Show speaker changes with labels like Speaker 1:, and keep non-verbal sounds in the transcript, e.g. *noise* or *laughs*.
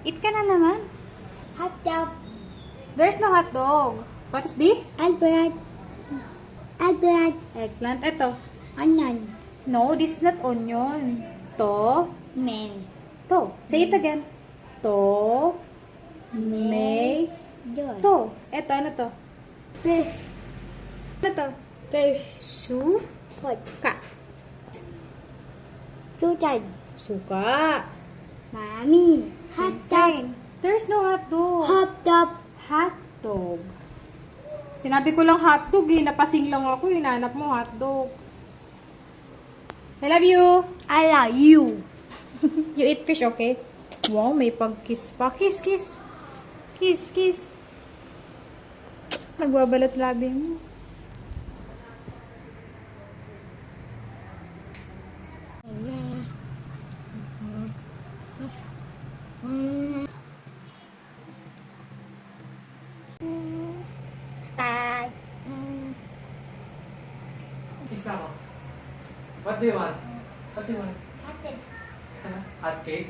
Speaker 1: Eat ka na naman.
Speaker 2: Hot dog.
Speaker 1: There's no hot dog. What is this?
Speaker 2: And bread.
Speaker 1: Eggplant. Ito.
Speaker 2: Onion.
Speaker 1: No, this is not onion. To.
Speaker 2: Man.
Speaker 1: To. Say it again. To. May. To. Ito, ano to?
Speaker 2: Fish.
Speaker 1: Ano to?
Speaker 2: Fish.
Speaker 1: Su. Ka.
Speaker 2: Chicken.
Speaker 1: Suka.
Speaker 2: Mommy. Hot dog.
Speaker 1: Sign. There's no hot dog.
Speaker 2: Hot dog.
Speaker 1: Hot dog. Sinabi ko lang hot dog eh. Napasing lang ako. Hinanap mo hot dog. I love you.
Speaker 2: I love you. *laughs*
Speaker 1: You eat fish, okay? Wow, may pag-kiss pa. Kiss, kiss. Kiss, kiss. Nagbabalat labi mo.
Speaker 2: Bye.
Speaker 3: Isa mo. What do you want? What do you want? Hot cake.